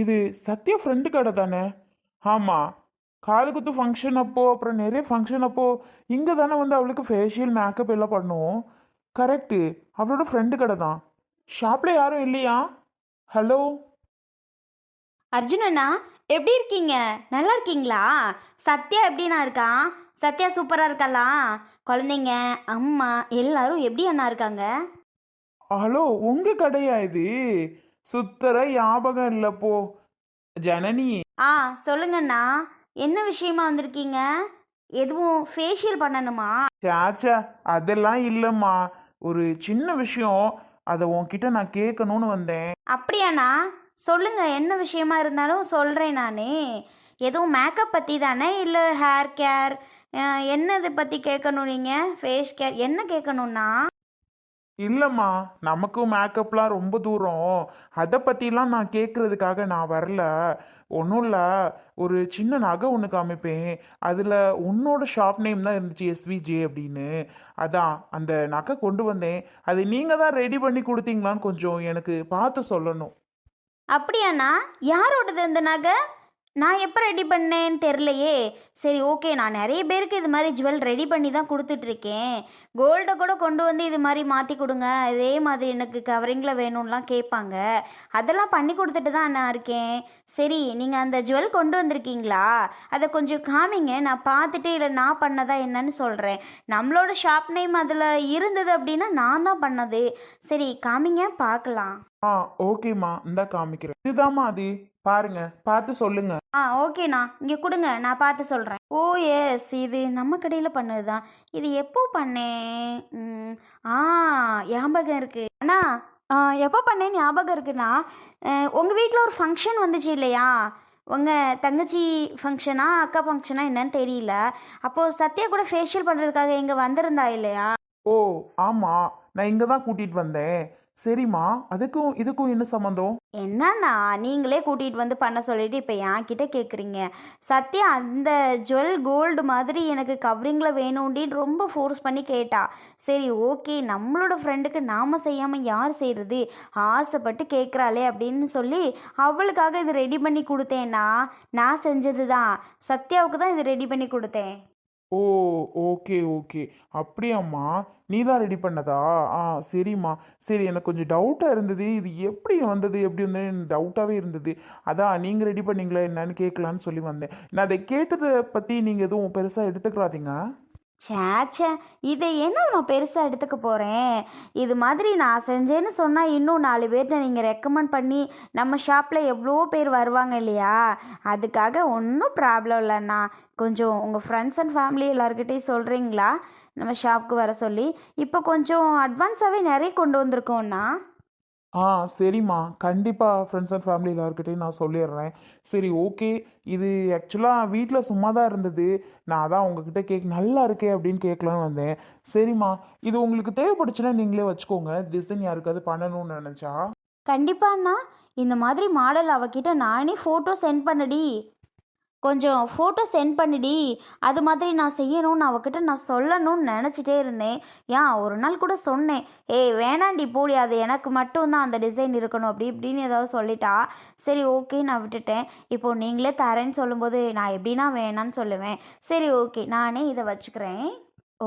இது சத்யா ஃப்ரெண்டு கடை தானே? ஆமாம் காது குத்து ஃபங்க்ஷன் அப்போ அப்புறம் நிறைய ஃபங்க்ஷன் அப்போ இங்கே தானே வந்து அவளுக்கு ஃபேஷியல் மேக்கப் எல்லாம் பண்ணுவோம். கரெக்டு அவளோட ஃப்ரெண்டு கடை தான். ஷாப்பில் யாரும் இல்லையா? ஹலோ அர்ஜுனண்ணா எப்படி இருக்கீங்க? நல்லா இருக்கீங்களா? சத்யா எப்படிண்ணா இருக்கான் சத்யா சூப்பராக இருக்காளா? குழந்தைங்க அம்மா எல்லாரும் எப்படி அண்ணா இருக்காங்க? ஹலோ உங்கள் கடையா இது? சுத்தர ஞாபகம் இல்லை போ. ஜனனி. ஆ சொல்லுங்கண்ணா. என்ன விஷயமா வந்திருக்கீங்க? எதுவும் ஃபேஷியல் பண்ணணுமா? சாச்சா அதெல்லாம் இல்லைம்மா. ஒரு சின்ன விஷயம். அதை உன்கிட்ட நான் கேட்கணும்னு வந்தேன். அப்படியாண்ணா. சொல்லுங்க என்ன விஷயமா இருந்தாலும் சொல்கிறேன் நான். எதுவும் மேக்கப் பற்றி தானே? இல்லை ஹேர் கேர் என்னது பற்றி கேட்கணும் நீங்கள் ஃபேஸ் கேர் என்ன கேட்கணும்னா? இல்லைம்மா நமக்கும் மேக்கப்லாம் ரொம்ப தூரம். அதை பற்றிலாம் நான் கேட்குறதுக்காக நான் வரல. ஒன்றும் இல்லை ஒரு சின்ன நகை ஒன்று காமிப்பேன். அதில் உன்னோட ஷாப் நேம் தான் இருந்துச்சு எஸ்விஜே அப்படின்னு. அதான் அந்த நகை கொண்டு வந்தேன். அது நீங்கள் தான் ரெடி பண்ணி கொடுத்தீங்களான்னு கொஞ்சம் எனக்கு பார்த்து சொல்லணும். அப்படியாண்ணா? யாரோடது இந்த நகை? நான் எப்போ ரெடி பண்ணேன்னு தெரிலையே சரி ஓகே நான் நிறைய பேருக்கு இது மாதிரி ஜுவல் ரெடி பண்ணி தான் கொடுத்துட்ருக்கேன். கோல்டை கூட கொண்டு வந்து இது மாதிரி மாற்றி கொடுங்க. இதே மாதிரி எனக்கு கவரிங்கில் வேணும்லாம் கேட்பாங்க. அதெல்லாம் பண்ணி கொடுத்துட்டு தான் நான் இருக்கேன். சரி நீங்கள் அந்த ஜுவல் கொண்டு வந்திருக்கீங்களா? அதை கொஞ்சம் காமிங்க. நான் பார்த்துட்டு இல்லை நான் பண்ணதா என்னன்னு சொல்கிறேன் நம்மளோட ஷாப் நேம் அதில் இருந்தது அப்படின்னா நான் தான் பண்ணது. சரி காமிங்க பார்க்கலாம். ஆ ஓகேம்மா இந்த காமிக்கிறேன். இதுதாம்மா அது? பாருங்க பார்த்து சொல்லுங்க. ஆ ஓகேண்ணா. இங்கே கொடுங்க நான் பார்த்து சொல்கிறேன் ஓ எஸ். இது நம்ம கடையில் பண்ணது தான் இது எப்போ பண்ணேன்? ம், ஆ ஞாபகம் இருக்கு. அண்ணா ஆ, எப்போ பண்ணேன் ஞாபகம் இருக்குண்ணா. உங்கள் வீட்டில் ஒரு ஃபங்க்ஷன் வந்துச்சு இல்லையா? உங்கள் தங்கச்சி ஃபங்க்ஷனா அக்கா ஃபங்க்ஷனா என்னன்னு தெரியல. அப்போது சத்யா கூட ஃபேஷியல் பண்ணுறதுக்காக இங்கே வந்திருந்தா இல்லையா? ஓ ஆமாம் நான் இங்கே தான் கூட்டிகிட்டு வந்தேன். சரிம்மா அதுக்கும் இதுக்கும் என்ன சம்மந்தம் என்னண்ணா நீங்களே கூட்டிகிட்டு வந்து பண்ண சொல்லிட்டு இப்போ என்கிட்ட கேட்குறீங்க சத்யா அந்த ஜுவல் கோல்டு மாதிரி எனக்கு கவரிங்கில் வேணும்டின்னு ரொம்ப ஃபோர்ஸ் பண்ணி கேட்டா. சரி ஓகே நம்மளோட ஃப்ரெண்டுக்கு நாம் செய்யாமல் யார் செய்கிறது ஆசைப்பட்டு கேட்குறாளே அப்படின்னு சொல்லி அவளுக்காக இது ரெடி பண்ணி கொடுத்தேன்னா நான் செஞ்சது தான் சத்யாவுக்கு தான் இது ரெடி பண்ணி கொடுத்தேன். Oh okay okay. அப்படியாம்மா? நீ தான் ரெடி பண்ணதா? ஆ சரிம்மா. சரி எனக்கு கொஞ்சம் டவுட்டாக இருந்தது. இது எப்படி வந்தது? எப்படி வந்தது? எனக்கு டவுட்டாகவே இருந்தது. அதான் நீங்கள் ரெடி பண்ணீங்களா என்னன்னு கேட்கலான்னு சொல்லி வந்தேன். நான் அதை கேட்டதை பற்றி நீங்கள் எதுவும் பெருசாக எடுத்துக்கிறாதீங்க சேச்சே இதை என்ன நான் பெருசாக எடுத்துக்க போகிறேன் இது மாதிரி நான் செஞ்சேன்னு சொன்னால் இன்னும் நாலு பேர்கிட்ட நீங்கள் ரெக்கமெண்ட் பண்ணி நம்ம ஷாப்பில் எவ்வளோ பேர் வருவாங்க இல்லையா? அதுக்காக ஒன்றும் ப்ராப்ளம் இல்லைண்ணா கொஞ்சம் உங்கள் ஃப்ரெண்ட்ஸ் அண்ட் ஃபேமிலி எல்லாருக்கிட்டையும் சொல்கிறீங்களா நம்ம ஷாப்புக்கு வர சொல்லி. இப்போ கொஞ்சம் அட்வான்ஸாகவே நிறைய கொண்டு வந்திருக்கோண்ணா ஆ சரிம்மா. கண்டிப்பாக ஃப்ரெண்ட்ஸ் அண்ட் ஃபேமிலி எல்லாருக்கிட்டையும் நான் சொல்லிடுறேன் சரி ஓகே இது ஆக்சுவலாக வீட்டில் சும்மா தான் இருந்தது. நான் அதான் உங்ககிட்ட கேக் நல்லா இருக்கே அப்படின்னு கேட்கலான்னு வந்தேன். சரிம்மா. இது உங்களுக்கு தேவைப்படுச்சுன்னா நீங்களே வச்சுக்கோங்க. டிசைன் யாருக்காவது பண்ணணும்னு நினச்சா? கண்டிப்பாண்ணா இந்த மாதிரி மாடல் அவகிட்ட நானே ஃபோட்டோ சென்ட் பண்ணடி. கொஞ்சம் ஃபோட்டோ சென்ட் பண்ணிடி. அது மாதிரி நான் செய்யணும்னு அவகிட்ட நான் சொல்லணும்னு நினச்சிட்டே இருந்தேன். ஏன் ஒரு நாள் கூட சொன்னேன். ஏய் வேணாண்டி போடி. அது எனக்கு மட்டும்தான் அந்த டிசைன் இருக்கணும். அப்படி இப்படின்னு ஏதாவது சொல்லிட்டா. சரி ஓகே நான் விட்டுட்டேன். இப்போ நீங்களே தரேன்னு சொல்லும்போது நான் எப்படின்னா வேணான்னு சொல்லுவேன். சரி ஓகே நானே இதை வச்சுக்கிறேன்.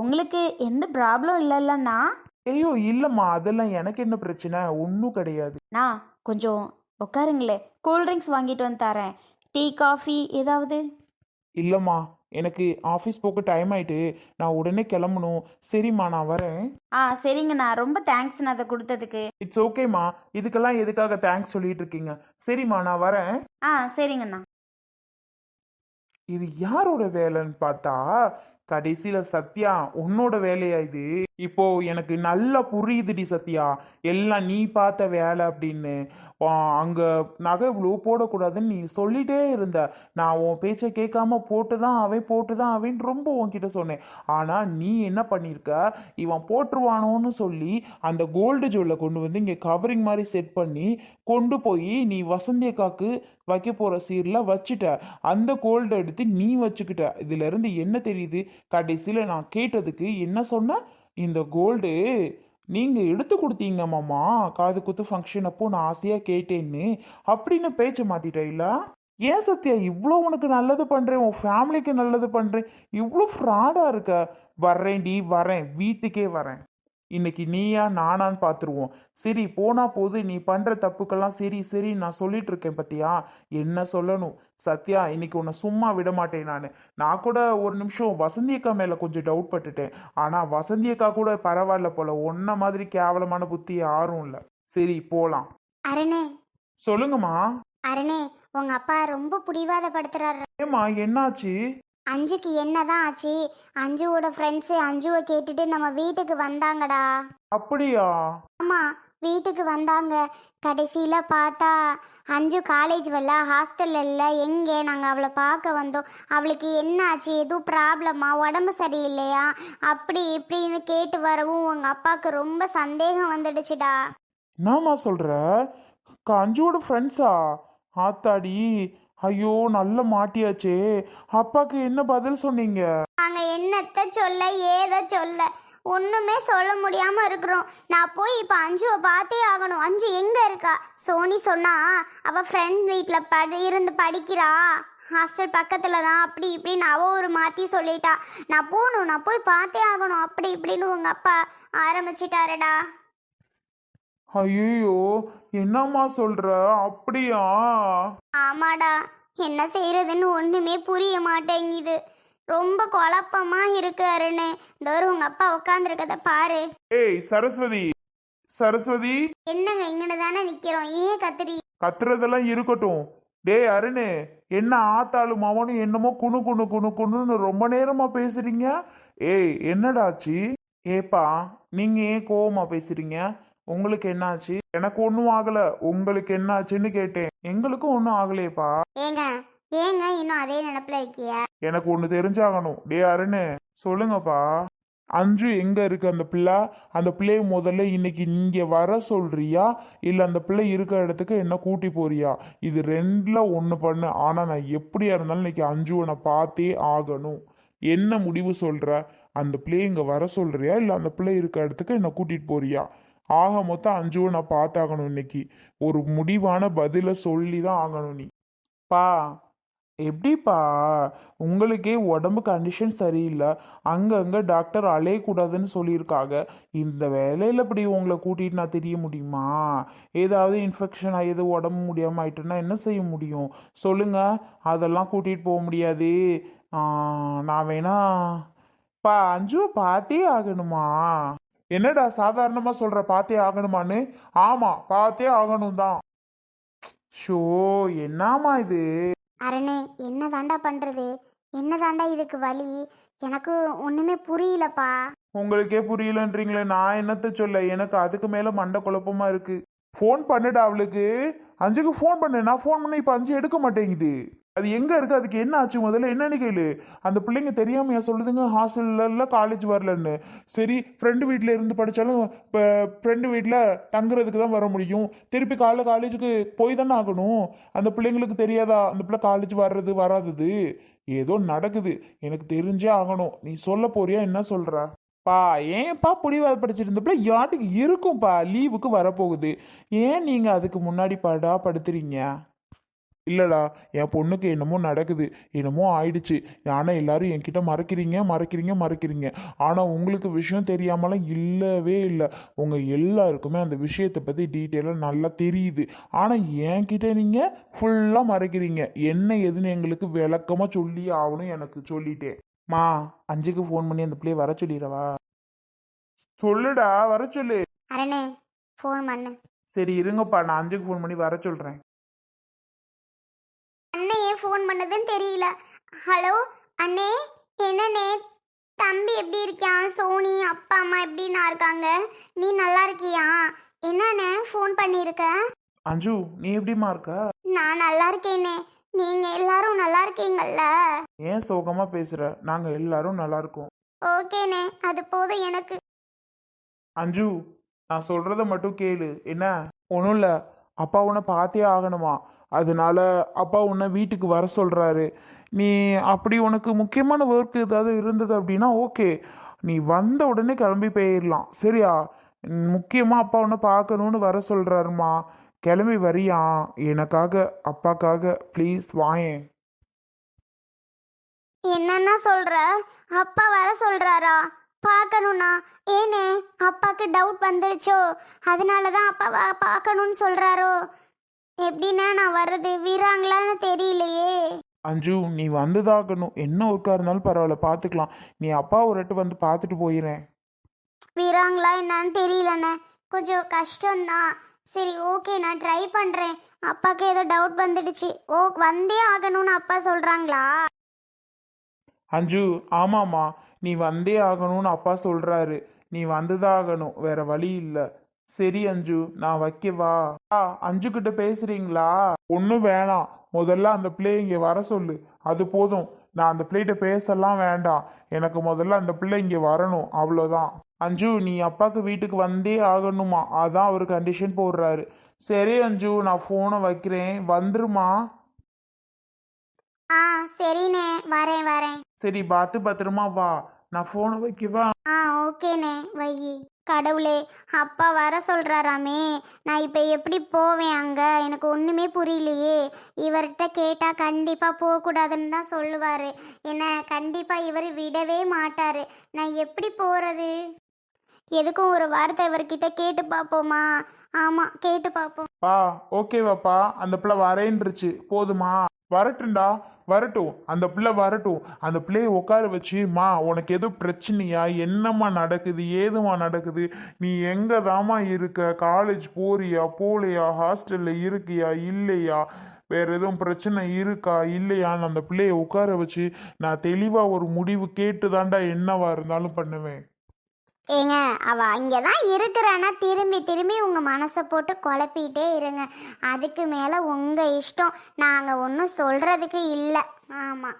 உங்களுக்கு எந்த ப்ராப்ளம் இல்லைல்லண்ணா? ஐயோ இல்லைம்மா. அதெல்லாம் எனக்கு என்ன பிரச்சனை? ஒன்றும் கிடையாது. நான் கொஞ்சம் உட்காருங்களே கூல்ட்ரிங்க்ஸ் வாங்கிட்டு வந்து தரேன். டீ காஃபி ஏதாவது? இல்லைம்மா எனக்கு ஆஃபீஸ் போக டைம் ஆயிட்டு. நான் உடனே கிளம்பணும். சரிம்மா நான் வரேன். ஆ சரிங்கண்ணா ரொம்ப தேங்க்ஸ்ண்ணா அதை கொடுத்ததுக்கு. இட்ஸ் ஓகேம்மா இதுக்கெல்லாம் எதுக்காக தேங்க்ஸ் சொல்லிட்டு இருக்கீங்க? சரிம்மா நான் வரேன். ஆ சரிங்கண்ணா இது யாரோட வேலைன்னு பார்த்தா கடைசியில சத்யா உன்னோட வேலையா இது? இப்போ எனக்கு நல்லா புரியுதுடி சத்யா. எல்லாம் நீ பார்த்த வேலை அப்படின்னு அங்கே நகை இவ்வளோ போடக்கூடாதுன்னு நீ சொல்லிட்டே இருந்த. நான் உன் பேச்சை கேட்காம போட்டு தான் அவன் போட்டு தான் அவன் ரொம்ப உன்கிட்ட சொன்னேன். ஆனால் நீ என்ன பண்ணியிருக்க இவன் போட்டுருவானோன்னு சொல்லி அந்த கோல்டு ஜுவல்லை கொண்டு வந்து இங்கே கவரிங் மாதிரி செட் பண்ணி கொண்டு போய் நீ வசந்தி அக்காக்கு வைக்க போகிற சீரில் வச்சுட்ட. அந்த கோல்டு எடுத்து நீ வச்சுக்கிட்ட. இதுலேருந்து என்ன தெரியுது? கடைசியில் நான் கேட்டதுக்கு என்ன சொன்ன? இந்த கோல்டு நீங்கள் எடுத்து கொடுத்தீங்க மாமா. காது குத்து ஃபங்க்ஷன் அப்போ நான் ஆசையாக கேட்டேன்னு. அப்படின்னு பேச்சை மாற்றிட்டேன் ஏன் சத்யா இவ்வளோ உனக்கு நல்லது பண்ணுறேன் உன் ஃபேமிலிக்கு நல்லது பண்ணுறேன் இவ்வளோ ஃப்ராடாக இருக்க. வர்றேன்டி வரேன். வீட்டுக்கே வரேன். இன்னைக்கு நீயா நானான்னு பார்த்துருவோம் சரி போனா போது நீ பண்ற தப்புக்கெல்லாம் சரி சரி நான் சொல்லிட்டு இருக்கேன் பத்தியா? என்ன சொல்லணும்? சத்யா இன்னைக்கு உன்னை சும்மா விட மாட்டேன் நான். நான் கூட ஒரு நிமிஷம் வசந்தி அக்கா மேல கொஞ்சம் டவுட் பட்டுட்டேன். ஆனா வசந்தி அக்கா கூட பரவாயில்ல போல. ஒன்ன மாதிரி கேவலமான புத்தி யாரும் இல்லை. சரி போலாம். அருணே. சொல்லுங்கம்மா. அருணே உங்க அப்பா ரொம்ப புடிவாதப்படுத்துறாரு. ஏம்மா என்னாச்சு? அஞ்சுக்கு என்னதான் ஆச்சு? அஞ்சுவோட ஃப்ரெண்ட்ஸு அஞ்சுவை கேட்டுட்டு நம்ம வீட்டுக்கு வந்தாங்கடா. அப்படியா? ஆமா வீட்டுக்கு வந்தாங்க. கடைசியில பார்த்தா அஞ்சு காலேஜ் வரல ஹாஸ்டல்ல இல்லை எங்கே? நாங்கள் அவளை பார்க்க வந்தோம். அவளுக்கு என்ன ஆச்சு எதுவும் ப்ராப்ளமா உடம்பு சரியில்லையா? அப்படி இப்படின்னு கேட்டு வரவும் உங்க அப்பாவுக்கு ரொம்ப சந்தேகம் வந்துடுச்சுடா. என்னம்மா சொல்ற? அஞ்சுவோட ஃப்ரெண்ட்ஸா ஆத்தாடி ஐயோ நல்ல மாட்டியாச்சே. அப்பாக்கு என்ன பதில் சொன்னீங்க? நாங்க என்னத்த சொல்ல ஏத சொல்ல ஒண்ணுமே சொல்ல முடியாம இருக்கிறோம். நான் போய் இப்ப அஞ்சுவை பார்த்தே ஆகணும். அஞ்சு எங்க இருக்கா? சோனி சொன்னா அவ ஃப்ரெண்ட் வீட்ல படி இருந்து படிக்கிறா. ஹாஸ்டல் பக்கத்துல தான். அப்படி இப்படின்னு அவ ஒரு மாத்தி சொல்லிட்டா. நான் போகணும் நான் போய் பார்த்தே ஆகணும். அப்படி இப்படின்னு உங்க அப்பா ஆரம்பிச்சிட்டாருடா. ஐயோ என்னம்மா சொல்ற? அப்படியா? ஆமாடா என்ன செய்யறதுன்னு ஒண்ணுமே புரிய மாட்டேங்குது. ரொம்ப குழப்பமா இருக்கு அருண். இந்த ஒரு உங்க அப்பா உட்காந்துருக்கத பாரு. ஏய் சரஸ்வதி. சரஸ்வதி. என்னங்க இங்கன தானே நிக்கிறோம்? ஏன் கத்திரி கத்துறதெல்லாம் இருக்கட்டும். டேய் அருணு என்ன ஆத்தாளும் அவனும் என்னமோ குணு குணு குணு குணுன்னு ரொம்ப நேரமா பேசுறீங்க? ஏய் என்னடாச்சு ஏப்பா நீங்க ஏன் கோவமா பேசுறீங்க? உங்களுக்கு என்னாச்சு? எனக்கு ஒன்றும் ஆகல. உங்களுக்கு என்னாச்சுன்னு கேட்டேன். எங்களுக்கும் ஒன்றும் ஆகலையேப்பா. ஏங்க ஏங்க இன்னும் அதே நினப்புல இருக்கிய? எனக்கு ஒன்று தெரிஞ்சாகணும். டே அருணு சொல்லுங்கப்பா. அஞ்சு எங்க இருக்கு அந்த பிள்ளை? அந்த பிள்ளைய முதல்ல இன்னைக்கு இங்க வர சொல்றியா? இல்ல அந்த பிள்ளை இருக்கிற இடத்துக்கு என்ன கூட்டி போறியா? இது ரெண்டுல ஒண்ணு பண்ணு. ஆனா நான் எப்படியா இருந்தாலும் இன்னைக்கு அஞ்சுவை நான் பார்த்தே ஆகணும். என்ன முடிவு சொல்ற? அந்த பிள்ளைய இங்க வர சொல்றியா? இல்ல அந்த பிள்ளை இருக்க இடத்துக்கு என்ன கூட்டிட்டு போறியா? ஆக மொத்தம் அஞ்சுவை நான் பார்த்தாகணும் இன்னைக்கு. ஒரு முடிவான பதிலை சொல்லி தான் ஆகணும் நீ. பா எப்படிப்பா? உங்களுக்கே உடம்பு கண்டிஷன் சரியில்லை. அங்கங்கே டாக்டர் அலையக்கூடாதுன்னு சொல்லியிருக்காங்க. இந்த வேலையில் இப்படி உங்களை கூட்டிகிட்டு நான் தெரிய முடியுமா? ஏதாவது இன்ஃபெக்ஷன் ஆகியது உடம்பு முடியாமல் ஆயிட்டுன்னா என்ன செய்ய முடியும்? சொல்லுங்கள் அதெல்லாம் கூட்டிகிட்டு போக முடியாது. நான் வேணா பா அஞ்சுவை பார்த்தே ஆகணுமா? என்னடா சாதாரணமாக சொல்கிற பார்த்தே ஆகணுமான்னு? ஆமாம் பார்த்தே ஆகணும் தான் ஷோ என்னம்மா இது? அருண் என்ன தாண்டா பண்றது? என்ன தாண்டா இதுக்கு வழி எனக்கு ஒண்ணுமே புரியலப்பா. உங்களுக்கே புரியலன்றீங்களே நான் என்னத்த சொல்ல? எனக்கு அதுக்கு மேல மண்டை குழப்பமா இருக்கு. ஃபோன் பண்ணுடா அவளுக்கு. அஞ்சுக்கு ஃபோன் பண்ணு. நான் ஃபோன் பண்ண இப்போ அஞ்சு எடுக்க மாட்டேங்குது. அது எங்க இருக்கு? அதுக்கு என்ன ஆச்சு முதல்ல? என்னன்னு கேளு. அந்த பிள்ளைங்க தெரியாமையா சொல்லுதுங்க? ஹாஸ்டல்ல காலேஜ் வரலன்னு. சரி ஃப்ரெண்டு வீட்டில் இருந்து படித்தாலும் இப்போ ஃப்ரெண்டு வீட்டில் தங்குறதுக்கு தான் வர முடியும். திருப்பி காலைல காலேஜுக்கு போய் தானே ஆகணும். அந்த பிள்ளைங்களுக்கு தெரியாதா? அந்த பிள்ளை காலேஜ் வர்றது வராதது? ஏதோ நடக்குது. எனக்கு தெரிஞ்சே ஆகணும். நீ சொல்ல போறியா? என்ன சொல்ற? பா ஏன்ப்பா புடிவாத படிச்சிருந்தப்பல யாட்டுக்கு இருக்கும்ப்பா லீவுக்கு வரப்போகுது. ஏன் நீங்கள் அதுக்கு முன்னாடி படா படுத்துறீங்க? இல்லடா என் பொண்ணுக்கு என்னமோ நடக்குது என்னமோ ஆயிடுச்சு. ஆனா எல்லாரும் என்கிட்ட மறைக்கிறீங்க மறைக்கிறீங்க மறைக்கிறீங்க. ஆனா உங்களுக்கு விஷயம் தெரியாமலாம் இல்லவே இல்லை. உங்க எல்லாருக்குமே அந்த விஷயத்தை பத்தி டீட்டெயிலாக நல்லா தெரியுது. ஆனா என்கிட்ட நீங்க ஃபுல்லா மறைக்கிறீங்க. என்ன ஏதுன்னு எங்களுக்கு விளக்கமா சொல்லி ஆகணும் எனக்கு சொல்லிட்டே. மா அஞ்சுக்கு ஃபோன் பண்ணி அந்த பிள்ளைய வர சொல்லிடவா? சொல்லுடா வர சொல்லு. அருண் ஃபோன் பண்ணு. சரி இருங்கப்பா நான் அஞ்சுக்கு ஃபோன் பண்ணி வர ஏன் ஃபோன் பண்ணதுன்னு தெரியல. ஹலோ அண்ணே என்னண்ணே தம்பி எப்படி இருக்கான்? சோனி அப்பா அம்மா எப்படிண்ணா இருக்காங்க? நீ நல்லா இருக்கியா? என்னண்ணே ஃபோன் பண்ணியிருக்க? அஞ்சு நீ எப்படிம்மா இருக்க? நான் நல்லா இருக்கேனே. நீங்க எல்லாரும் நல்லா இருக்கீங்கல்ல? ஏன் சோகமா பேசுற? நாங்க எல்லாரும் நல்லா இருக்கோம். ஓகேண்ணே அது போதும் எனக்கு. அஞ்சு நான் சொல்றத மட்டும் கேளு. என்ன? ஒன்றும் இல்லை. அப்பா உன்னை பார்த்தே ஆகணுமா? அதனால அப்பா உன்னை வீட்டுக்கு வர சொல்கிறாரு நீ அப்படி உனக்கு முக்கியமான ஒர்க் ஏதாவது இருந்தது அப்படின்னா ஓகே நீ வந்த உடனே கிளம்பி போயிடலாம் சரியா? முக்கியமாக அப்பா உன்னை பார்க்கணுன்னு வர சொல்கிறாருமா கிளம்பி வரியா? எனக்காக அப்பாக்காக ப்ளீஸ் வாயேன். என்னன்னா சொல்ற? அப்பா வர சொல்றாரா? பார்க்கணும்னா? ஏனே? அப்பாக்கு டவுட் வந்துடுச்சோ அதனால தான் அப்பா பார்க்கணும்னு சொல்றாரோ? எப்படின்னா நான் வர்றது வீராங்களான்னு தெரியலையே. அஞ்சு நீ வந்துதாகணும். என்ன ஒர்க்காக இருந்தாலும் பரவாயில்ல பார்த்துக்கலாம் நீ அப்பா ஒரு எட்டு வந்து பார்த்துட்டு போயிடுறேன் வீராங்களா என்னன்னு தெரியலண்ணே. கொஞ்சம் கஷ்டம்தான் சரி ஓகே நான் ட்ரை பண்ணுறேன் அப்பாவுக்கு ஏதோ டவுட் வந்துடுச்சு. ஓ வந்தே ஆகணும்னு அப்பா சொல்கிறாங்களா அஞ்சு ஆமாம்மா. நீ வந்தே ஆகணும்னு அப்பா சொல்கிறாரு நீ வந்துதான் ஆகணும் வேற வழி இல்லை. சரி அஞ்சு. நான் வைக்கவா? ஆ அஞ்சு கிட்ட பேசுறீங்களா? ஒன்றும் வேணாம். முதல்ல அந்த பிள்ளை இங்கே வர சொல்லு. அது போதும். நான் அந்த பிள்ளைகிட்ட பேசலாம் வேண்டாம். எனக்கு முதல்ல அந்த பிள்ளை இங்கே வரணும். அவ்வளோதான். அஞ்சு நீ அப்பாவுக்கு வீட்டுக்கு வந்தே ஆகணுமா? அதான் அவர் கண்டிஷன் போடுறாரு. சரி அஞ்சு நான் ஃபோனை வைக்கிறேன். வந்துருமா? ஆ சரிண்ணே. வரேன் வரேன். சரி பார்த்து பத்திரமா வா. நான் ஃபோனை வைக்கவா? ஆ ஓகேண்ணே. வை கடவுளே அப்பா வர சொல்கிறாராமே நான் இப்போ எப்படி போவேன் அங்கே? எனக்கு ஒன்றுமே புரியலையே. இவர்கிட்ட கேட்டால் கண்டிப்பாக போகக்கூடாதுன்னு தான் சொல்லுவார். என்ன கண்டிப்பாக இவர் விடவே மாட்டார். நான் எப்படி போகிறது எதுக்கும் ஒரு வார்த்தை இவர்கிட்ட கேட்டு பார்ப்போமா? ஆமாம் கேட்டு பார்ப்போம். பா ஓகேவாப்பா. அந்த பிள்ளை வரேன்ருச்சு போதுமா? வரட்டும்டா. வரட்டும் அந்த பிள்ளை வரட்டும். அந்த பிள்ளையை உட்கார வச்சு மா உனக்கு எதுவும் பிரச்சனையா? என்னம்மா நடக்குது? ஏதுமா நடக்குது? நீ எங்கே தாமா இருக்க? காலேஜ் போறியா? போலையா? ஹாஸ்டலில் இருக்கியா? இல்லையா? வேற எதுவும் பிரச்சனை இருக்கா? இல்லையான்னு அந்த பிள்ளையை உட்கார வச்சு நான் தெளிவாக ஒரு முடிவு கேட்டு தாண்டா என்னவா இருந்தாலும் பண்ணுவேன். ஏங்க அவ அங்கே தான் இருக்கிறேன்னா திரும்பி திரும்பி உங்கள் மனசை போட்டு குழப்பிட்டே இருங்க. அதுக்கு மேலே உங்கள் இஷ்டம். நாங்கள் ஒன்றும் சொல்கிறதுக்கு இல்லை. ஆமாம்